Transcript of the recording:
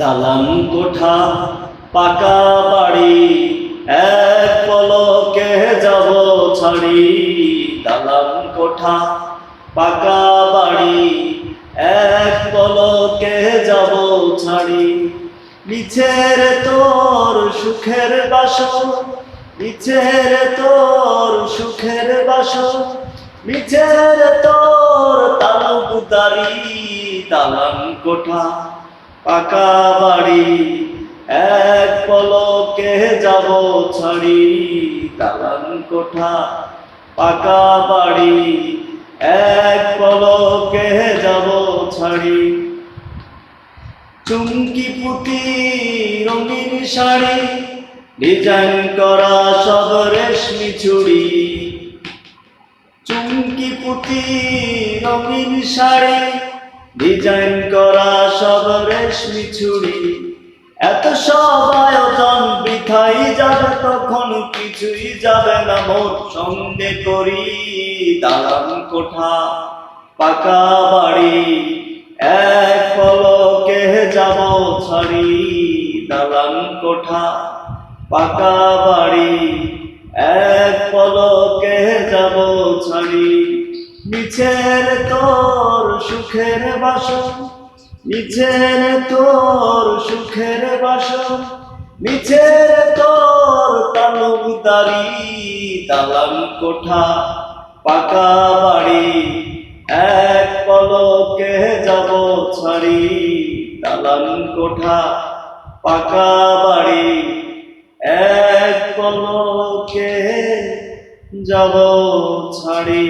দালান কোঠা, পাকা বাড়ি, এক পলকে যাব ছাড়ি। দালান কোঠা, পাকা বাড়ি, এক পলকে যাব ছাড়ি। নিচের তোর সুখের বাসন নিচের তোর সুখের বাসন নিচের তোর তালুকদারি, দালান কোঠা পাকা বাড়ি, এক পলকে যাব ছাড়ি। দালান কোঠা, পাকা বাড়ি, এক পলকে যাব ছাড়ি। চুমকি পুতি রঙিন শাড়ি, ডিজাইন করা সব রেশমি চুড়ি। চুমকি পুতি রঙিন শাড়ি ডিজাইন করা সব রেশমি চুড়ি। এত সব আয়োজন বৃথাই যাবে তখন কিছুই যাবে না মোট সঙ্গে করি। দালান কোঠা, পাকা বাড়ি, এক পলকে যাব ছাড়ি। দালান কোঠা, পাকা বাড়ি, এক পলকে যাব ছাড়ি। নিচের তোর সুখের বাসন, নিচের তোর সুখের বাসন, নিচের তোর তালুকদারি দালান কোঠা, পাকা বাড়ি, এক পলকে যাব ছাড়ি দালান কোঠা, পাকা বাড়ি, এক পলকে যাব ছাড়ি।